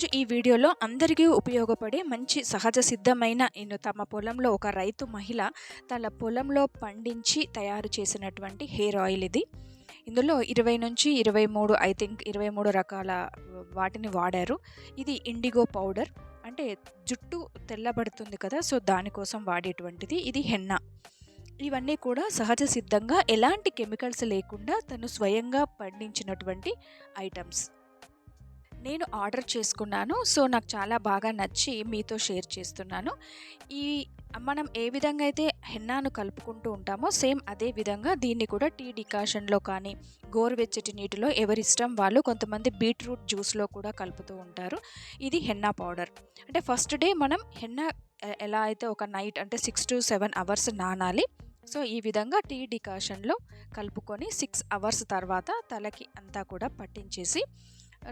ఈరోజు ఈ వీడియోలో అందరికీ ఉపయోగపడే మంచి సహజ సిద్ధమైన నేను తమ పొలంలో ఒక రైతు మహిళ తన పొలంలో పండించి తయారు చేసినటువంటి హెయిర్ ఆయిల్ ఇది. ఇందులో ఇరవై నుంచి ఇరవై మూడు ఐ థింక్ ఇరవై మూడు రకాల వాటిని వాడారు. ఇది ఇండిగో పౌడర్. అంటే జుట్టు తెల్లబడుతుంది కదా సో దానికోసం వాడేటువంటిది ఇది హెన్నా. ఇవన్నీ కూడా సహజ సిద్ధంగా ఎలాంటి కెమికల్స్ లేకుండా తను స్వయంగా పండించినటువంటి ఐటమ్స్. నేను ఆర్డర్ చేసుకున్నాను. సో నాకు చాలా బాగా నచ్చి మీతో షేర్ చేస్తున్నాను. ఈ మనం ఏ విధంగా అయితే హెన్నాను కలుపుకుంటూ ఉంటామో సేమ్ అదే విధంగా దీన్ని కూడా టీ డికాషన్లో కానీ గోరువెచ్చటి నీటిలో ఎవరిష్టం వాళ్ళు కొంతమంది బీట్రూట్ జ్యూస్లో కూడా కలుపుతూ ఉంటారు. ఇది హెన్నా పౌడర్. అంటే ఫస్ట్ డే మనం హెన్నా ఎలా అయితే ఒక నైట్ అంటే సిక్స్ టు సెవెన్ అవర్స్ నానాలి. సో ఈ విధంగా టీ డికాషన్లో కలుపుకొని సిక్స్ అవర్స్ తర్వాత తలకి అంతా కూడా పట్టించేసి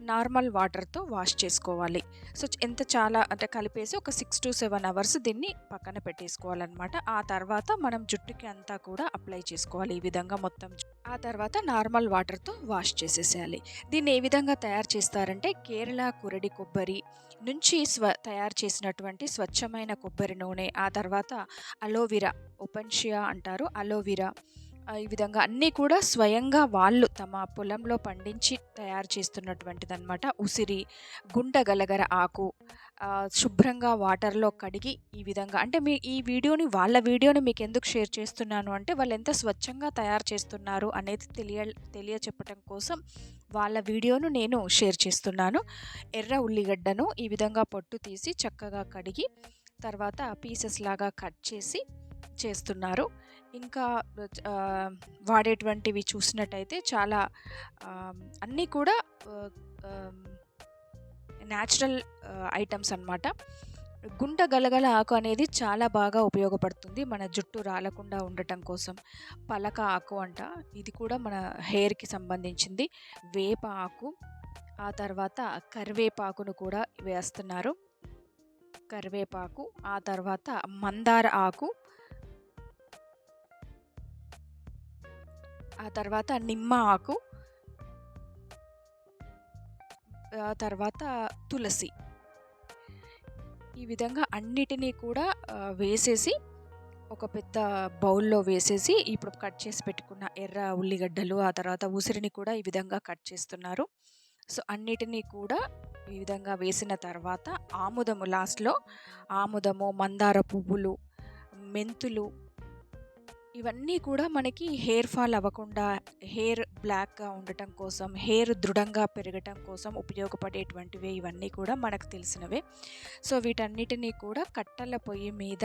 నార్మల్ వాటర్తో వాష్ చేసుకోవాలి. సో ఎంత చాలా అంటే కలిపేసి ఒక సిక్స్ టు సెవెన్ అవర్స్ దీన్ని పక్కన పెట్టేసుకోవాలన్నమాట. ఆ తర్వాత మనం జుట్టుకి అంతా కూడా అప్లై చేసుకోవాలి ఈ విధంగా మొత్తం ఆ తర్వాత నార్మల్ వాటర్తో వాష్ చేసేసేయాలి. దీన్ని ఏ విధంగా తయారు చేస్తారంటే కేరళ కురడి కొబ్బరి నుంచి స్వ తయారు చేసినటువంటి స్వచ్ఛమైన కొబ్బరి నూనె ఆ తర్వాత అలోవిరా ఒపెన్షియా అంటారు అలోవిరా ఈ విధంగా అన్నీ కూడా స్వయంగా వాళ్ళు తమ పొలంలో పండించి తయారు చేస్తున్నటువంటిది అనమాట ఉసిరి గుండగలగర ఆకు శుభ్రంగా వాటర్లో కడిగి ఈ విధంగా అంటే మీ ఈ వీడియోని వాళ్ళ వీడియోని మీకు ఎందుకు షేర్ చేస్తున్నాను అంటే వాళ్ళు ఎంత స్వచ్ఛంగా తయారు చేస్తున్నారు అనేది తెలియ తెలియచెప్పటం కోసం వాళ్ళ వీడియోను నేను షేర్ చేస్తున్నాను. ఎర్ర ఉల్లిగడ్డను ఈ విధంగా పొట్టు తీసి చక్కగా కడిగి తర్వాత పీసెస్ లాగా కట్ చేసి చేస్తున్నారు. ఇంకా వాడేటువంటివి చూసినట్టయితే చాలా అన్నీ కూడా న్యాచురల్ ఐటమ్స్ అనమాట గుంట గలగల ఆకు అనేది చాలా బాగా ఉపయోగపడుతుంది మన జుట్టు రాలకుండా ఉండటం కోసం. పలక ఆకు అంట ఇది కూడా మన హెయిర్కి సంబంధించింది. వేప ఆకు ఆ తర్వాత కరివేపాకును కూడా వేస్తున్నారు. కరివేపాకు ఆ తర్వాత మందార ఆకు ఆ తర్వాత నిమ్మ ఆకు ఆ తర్వాత తులసి. ఈ విధంగా అన్నిటినీ కూడా వేసేసి ఒక పెద్ద బౌల్లో వేసేసి ఇప్పుడు కట్ చేసి పెట్టుకున్న ఎర్ర ఉల్లిగడ్డలు ఆ తర్వాత ఉసిరిని కూడా ఈ విధంగా కట్ చేస్తున్నారు. సో అన్నిటినీ కూడా ఈ విధంగా వేసిన తర్వాత ఆముదము లాస్ట్లో ఆముదము మందార పువ్వులు మెంతులు ఇవన్నీ కూడా మనకి హెయిర్ ఫాల్ అవ్వకుండా హెయిర్ బ్లాక్గా ఉండటం కోసం హెయిర్ దృఢంగా పెరగటం కోసం ఉపయోగపడేటువంటివే ఇవన్నీ కూడా మనకు తెలిసినవే. సో వీటన్నిటినీ కూడా కట్టెల పొయ్యి మీద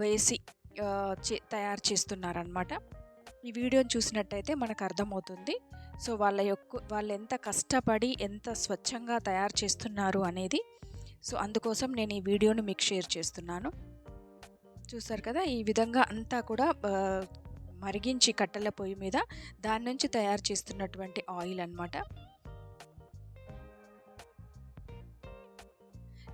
వేసి తయారు చేస్తున్నారనమాట ఈ వీడియోని చూసినట్టయితే మనకు అర్థమవుతుంది. సో వాళ్ళ యొక్క వాళ్ళు ఎంత కష్టపడి ఎంత స్వచ్ఛంగా తయారు చేస్తున్నారు అనేది. సో అందుకోసం నేను ఈ వీడియోని మీకు షేర్ చేస్తున్నాను. చూసారు కదా ఈ విధంగా అంతా కూడా మరిగించి కట్టెల పొయ్యి మీద దాని నుంచి తయారు చేస్తున్నటువంటి ఆయిల్ అనమాట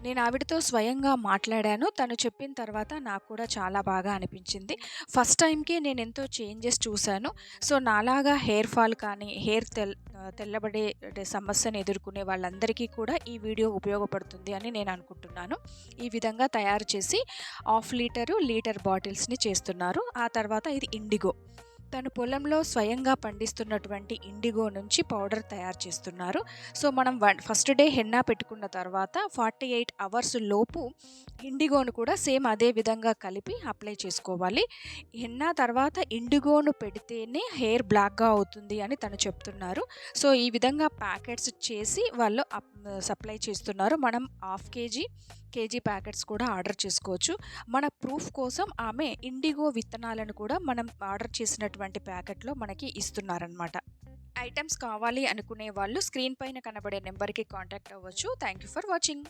నేను ఆవిడతో స్వయంగా మాట్లాడాను. తను చెప్పిన తర్వాత నాకు కూడా చాలా బాగా అనిపించింది. ఫస్ట్ టైంకి నేను ఎంతో చేంజెస్ చూశాను. సో నాలాగా హెయిర్ ఫాల్ కానీ హెయిర్ తెల్ తెల్లబడే సమస్యను ఎదుర్కొనే వాళ్ళందరికీ కూడా ఈ వీడియో ఉపయోగపడుతుంది అని నేను అనుకుంటున్నాను. ఈ విధంగా తయారు చేసి హాఫ్ లీటరు లీటర్ బాటిల్స్ని చేస్తున్నారు. ఆ తర్వాత ఇది ఇండిగో. తను పొలంలో స్వయంగా పండిస్తున్నటువంటి ఇండిగో నుంచి పౌడర్ తయారు చేస్తున్నారు. సో మనం ఫస్ట్ డే హెన్నా పెట్టుకున్న తర్వాత ఫార్టీ ఎయిట్ అవర్స్ లోపు ఇండిగోను కూడా సేమ్ అదే విధంగా కలిపి అప్లై చేసుకోవాలి. హెన్నా తర్వాత ఇండిగోను పెడితేనే హెయిర్ బ్లాక్గా అవుతుంది అని తను చెప్తున్నారు. సో ఈ విధంగా ప్యాకెట్స్ చేసి వాళ్ళు సప్లై చేస్తున్నారు. మనం హాఫ్ కేజీ కేజీ ప్యాకెట్స్ కూడా ఆర్డర్ చేసుకోవచ్చు. మన ప్రూఫ్ కోసం ఆమె ఇండిగో విత్తనాలను కూడా మనం ఆర్డర్ చేసినటువంటి ప్యాకెట్లో మనకి ఇస్తున్నారనమాట ఐటమ్స్ కావాలి అనుకునే వాళ్ళు స్క్రీన్ పైన కనబడే నెంబర్కి కాంటాక్ట్ అవ్వచ్చు. Thank you for watching.